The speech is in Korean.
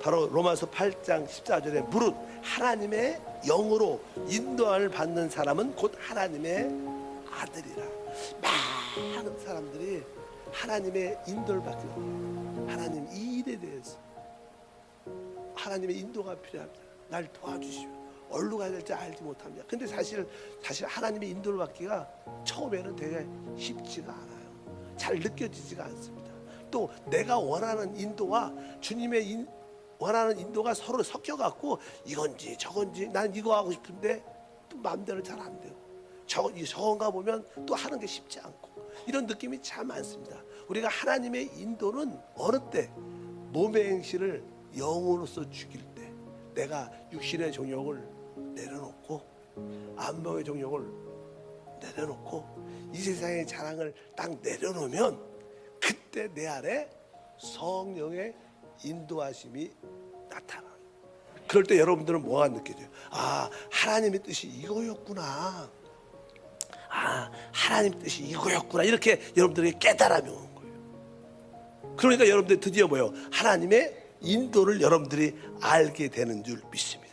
바로 로마서 8장 14절에 무릇 하나님의 영으로 인도함을 받는 사람은 곧 하나님의 아들이라. 많은 사람들이 하나님의 인도를 받기 원해요. 하나님 이 일에 대해서 하나님의 인도가 필요합니다. 날 도와주시오. 어디로 가야 될지 알지 못합니다. 근데 사실 사실 하나님의 인도를 받기가 처음에는 되게 쉽지가 않아요. 잘 느껴지지가 않습니다. 또 내가 원하는 인도와 주님의 인, 원하는 인도가 서로 섞여 갖고 이건지 저건지 난 이거 하고 싶은데 또 마음대로 잘 안 돼요. 저이 저건가 보면 또 하는 게 쉽지 않고 이런 느낌이 참 많습니다. 우리가 하나님의 인도는 어느 때 몸의 행실을 영으로서 죽일 때 내가 육신의 정욕을 내려놓고 안목의 정욕을 내려놓고 이 세상의 자랑을 딱 내려놓으면 그때 내 안에 성령의 인도하심이 나타나요. 그럴 때 여러분들은 뭐가 느껴져요? 아 하나님의 뜻이 이거였구나. 아 하나님 뜻이 이거였구나. 이렇게 여러분들에게 깨달음이 오는 거예요. 그러니까 여러분들 드디어 뭐요? 하나님의 인도를 여러분들이 알게 되는 줄 믿습니다.